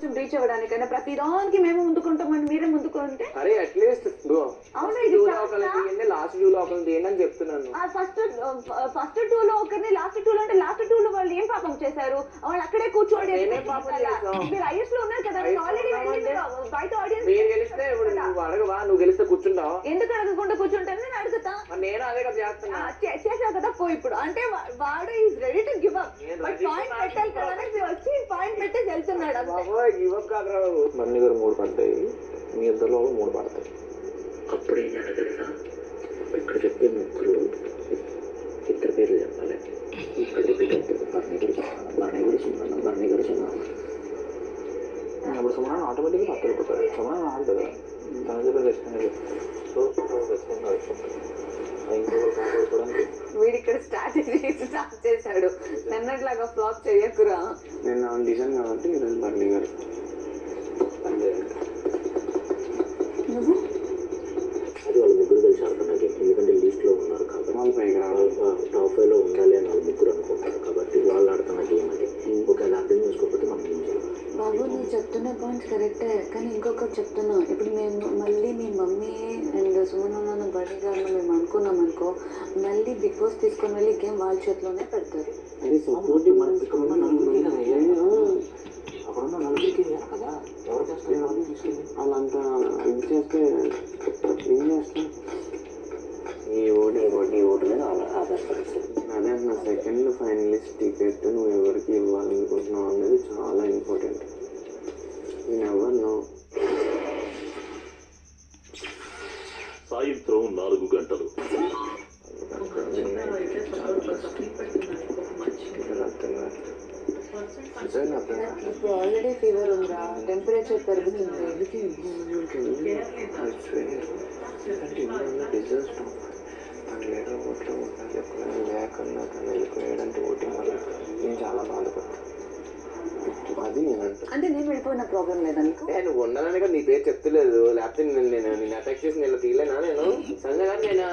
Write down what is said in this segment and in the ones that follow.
కొంచెం రీచ్ అవ్వడానికైనా ప్రతి దానికి మేము ముందుకుంటామని మీరే ముందుకుంటే? అరే అట్లీస్ట్ అవునా, ఇది లాస్ట్ టూ లో ఒకరిని అని చెప్తున్నాను. ఫస్ట్ ఫస్ట్ టూ లో ఒకరిని లాస్ట్ టూ లో అంటే లాస్ట్ టూ లో వాళ్ళు ఏం పాపం చేశారు? వాళ్ళు అక్కడే కూర్చోండి. మీరు ఐఎస్లో ఉన్నారు కదా ఆల్రెడీ బయట ఆడియన్స్ మీరు గెలిస్తే ఇప్పుడు నువ్వు అడగవా? నువ్వు గెలిస్తే కూర్చుంటావా? ఎందుకు అడగకుండా కూర్చుంటాను? నేను అడుగుతా. నేను అదే కదా చేస్తున్నా. చేసావు కదా పో ఇప్పుడు. అంటే వాడు is ready to give up but point పెట్టాలి కదా పెట్టేసి వెళ్తున్నాడు అంతే బాబోయ్ గివ్ అప్ కాదురా బాబు మన్ని గారు మూడు పడతాయి మీ ఇద్దరిలో మూడు పడతాయి అప్పుడు ఏం చేయాలో తెలుసా ఇక్కడ చెప్పే ముగ్గురు ఇద్దరు పేర్లు చెప్పాలి ఇక్కడ రిపీట్ అవుతుంది బర్నీ గురి బర్నీ గురి సుమరణ బర్నీ గురి సుమరణ అప్పుడు సుమరాన్ ఆటోమేటిక్గా పక్కన వెళ్ళిపోతాడు సుమరాన్ ఆడుతుంది తన దగ్గర ఖచ్చితంగా సో ఇక్కడ స్ట్రాటజీ స్టార్ట్ చేశాడు. నిన్నట్లాగా ఫ్లాప్ చేయకురా. నేను నా డిజైన్ కాబట్టి ఈరోజు బర్నీ గారు ఎందుకంటే లీస్ట్లో ఉన్నారు కాబట్టి. టాప్ ఫైవ్లో ఉండాలి అని వాళ్ళ ముగ్గురు అనుకుంటారు కాబట్టి వాళ్ళు ఆడుతున్న గేమ్ అది. ఒకవేళ అర్థం చేసుకోకపోతే మనం ఏం చేయాలి? బాబు నువ్వు చెప్తున్న పాయింట్స్ కరెక్టే కానీ ఇంకొకటి చెప్తున్నా. ఇప్పుడు మేము మళ్ళీ మీ మమ్మీ అండ్ సుమన్ బడి గారు మేము అనుకున్నాం అనుకో మళ్ళీ బిగ్ బాస్ తీసుకొని వెళ్ళి గేమ్ వాళ్ళ చేతిలోనే పెడతారు. ఉన్న నలుగురికి కదా? ఎవరు చేస్తారు? వాళ్ళంతా ఇది చేస్తే ఏం చేస్తే సాయంత్రం నాలుగు గంటలు. నిజంగా అర్థం కాదు. ఇప్పుడు ఆల్రెడీ ఫీవర్ ఉందా? టెంపరేచర్ తను లేకుండా తను వెళ్ళిపోయాడంటే ఓటింగ్ వల్ల నేను చాలా బాధపడతాను అది నేను అంటాను అంటే నేను వెళ్ళిపోయిన ప్రాబ్లం లేదా నీకు? నువ్వు ఉండాలని కదా నీ పేరు చెప్తలేదు. లేకపోతే నేను నేను నేను అటాక్ చేసి నేను తీయలేనా నేను? సంజయ్ గారు నేను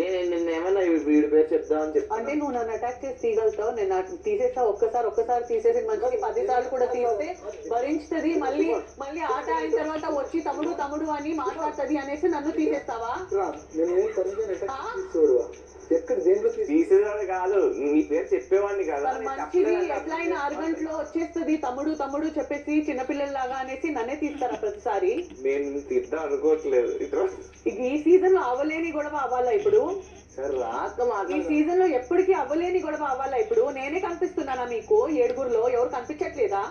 నేను నిన్న ఏమన్నా వీడి పేరు చెప్దామని అంటే చెప్తాను నువ్వు నన్ను అటాక్ చేసి తీయగలుగుతావు? నేను తీసేసా ఒక్కసారి ఒక్కసారి తీసేసి మంచిది పది సార్లు కూడా తీస్తే భరించుతుంది. మళ్ళీ మళ్ళీ ఆట అయిన తర్వాత వచ్చి తమ్ముడు తమ్ముడు అని మాట్లాడుతుంది అనేసి నన్ను తీసేస్తావా? ఆ? కాదు నీ పేరు చెప్పేవాడిని కదా. మంచిది చెప్పలేదంటే ఎట్లా అయినా ఆరు గంటలో వచ్చేస్తుంది తమ్ముడు తమ్ముడు చెప్పేసి చిన్నపిల్లల్లాగా అనేసి నన్నే తీస్తారా ప్రతిసారి? నేను తిద్దాం అనుకోవట్లేదు. ఇక ఈ సీజన్లో అవ్వలేని గొడవ అవ్వాలా ఇప్పుడు? ఈ సీజన్లో ఎప్పటికీ అవ్వలేని గొడవ అవ్వాలా ఇప్పుడు? నేనే కనిపిస్తున్నానా మీకు? ఏడుగురులో ఎవరు కనిపించట్లేదా?